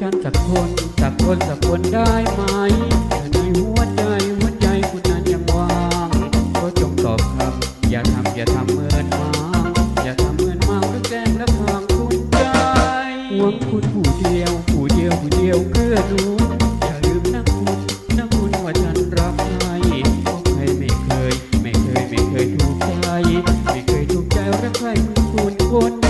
ฉันสักคนสักคนสักคนได้ไหมในหัวใจหัวใจคุณนั้นยังว่างก็จงตอบคำอย่าทำอย่าทำเหมือนมาอย่าทำเหมือนมาหรือแกล้งละคางคุณใจหวังคุณผู้เดียวผู้เดียวผู้เดียวเพื่อดูย่าลืมนะคุณนะคุณว่าฉันรักใครราะใครไม่เคย ไม่เคยไม่เคยถูกใจไม่เคยถูกใจรักใครคุณคน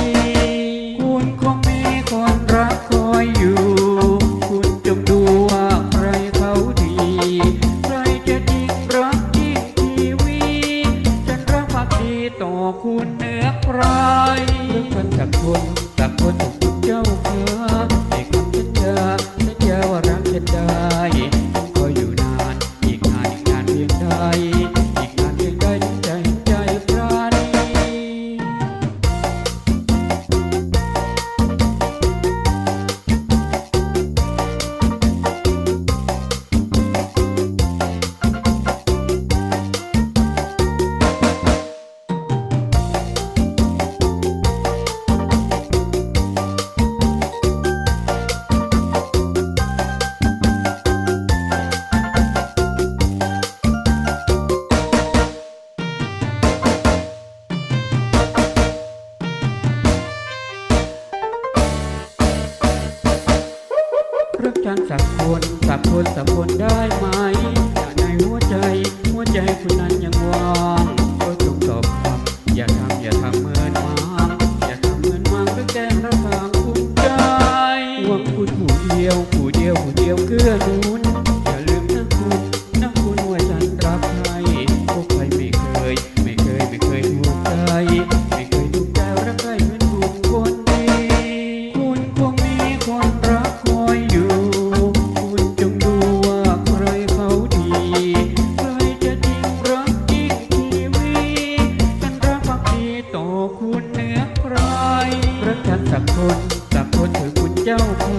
ต่อคุณเหนือใครเรื่อนกับคนกับคนจากคุดเจ้า รักกันสักคนสักคนสักคนได้ไหมในหัวใจ หัวใจคุณนั้นยังว่าง yang.